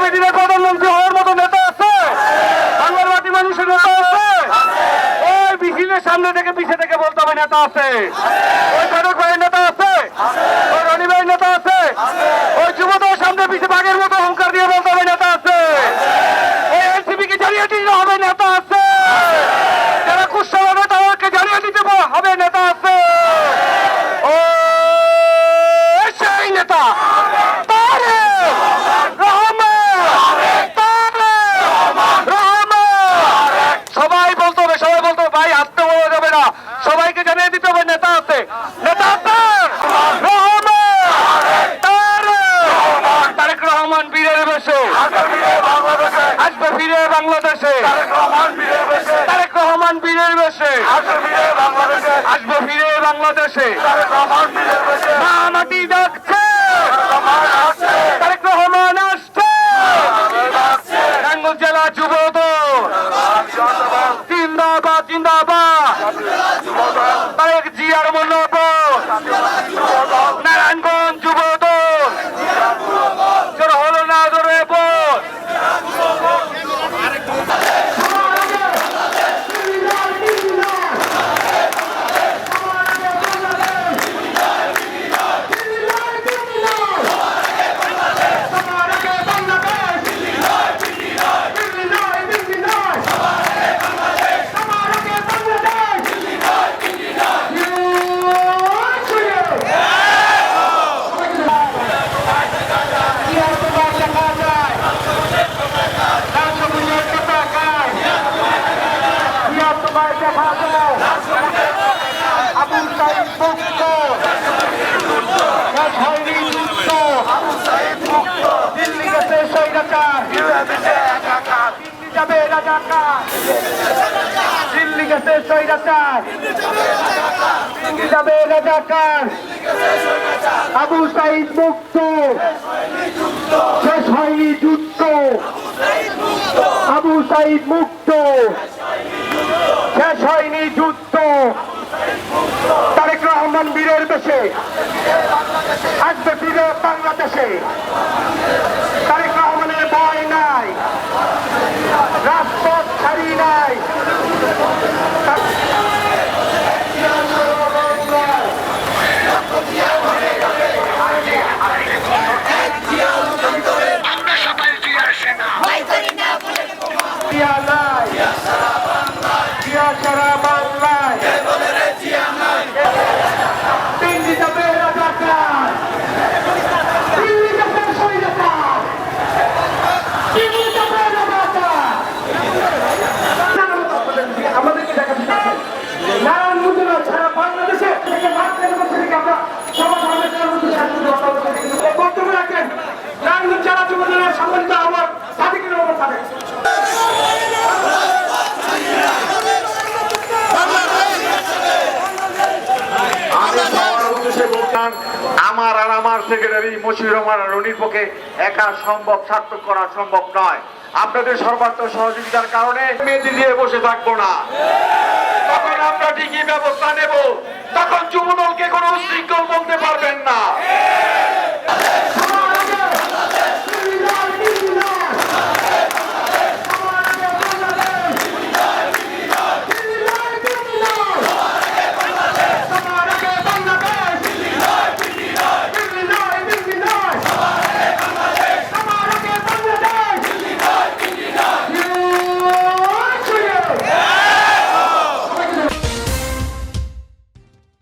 পৃথিবীর প্রধানমন্ত্রী হওয়ার মতো নেতা আছে? বাংলার মাটি মানুষের নেতা আছে? ওই মিছিলের সামনে থেকে পিছে থেকে বলতে হবে নেতা আছে। ওই ফারুক ভাইয়ের নেতা আছে ওই রনি ভাইয়ের নেতা আছে ওই যুবদল সামনে পিছে বাঘের মতো হুঙ্কার দিয়ে বলতে হবে নেতা আছে ওই এনসিপি কে জানিয়ে দিতে হবে নেতা আছে যারা কুশলা নেতা ওকে জানিয়ে দিতে হবে নেতা আছে ও সেই নেতা তারেক রহমান তারেক রহমান সবাই বলতে হবে সবাই বলতে হবে ভাই হাততে বলা যাবে না সবাইকে জানিয়ে দিতে হবে নেতা আছে নেতা আছে রহমান তারেক তারেক রহমান বীরের বেশে আসবে ফিরে বাংলাদেশে তারেক রহমান বীরের বেশে। আসবে ফিরে বাংলাদেশে। মা মাটি ডাকছে। তারেক রহমান আসছে। টাঙ্গুল জেলা যুব দল। জিন্দাবাদ জিন্দাবাদ। মুক্ত হয়নি মুক্ত দিল্লি গেছে স্বৈরাচার দিল্লি যাবে গেছে স্বৈরাচার দিল্লি রাজাকার আবু সাইদ মুক্ত শেষ হয়নি যুদ্ধ আবু সাইদ মুক্ত শেষ হয়নি যুদ্ধ রহমান বীরের দেশে আসবে ফিরে বাংলাদেশে। বলতাম আমার আর আমার সেক্রেটারি মশিউর রহমান রনির পক্ষে একা সম্ভব, সার্থক করা সম্ভব নয়। আপনাদের সর্বাত্মক সহযোগিতার কারণে মেয়েদের দিয়ে বসে থাকব না। তখন আমরা ঠিকই ব্যবস্থা নেব, তখন যুবদলকে কোনো উশৃঙ্খল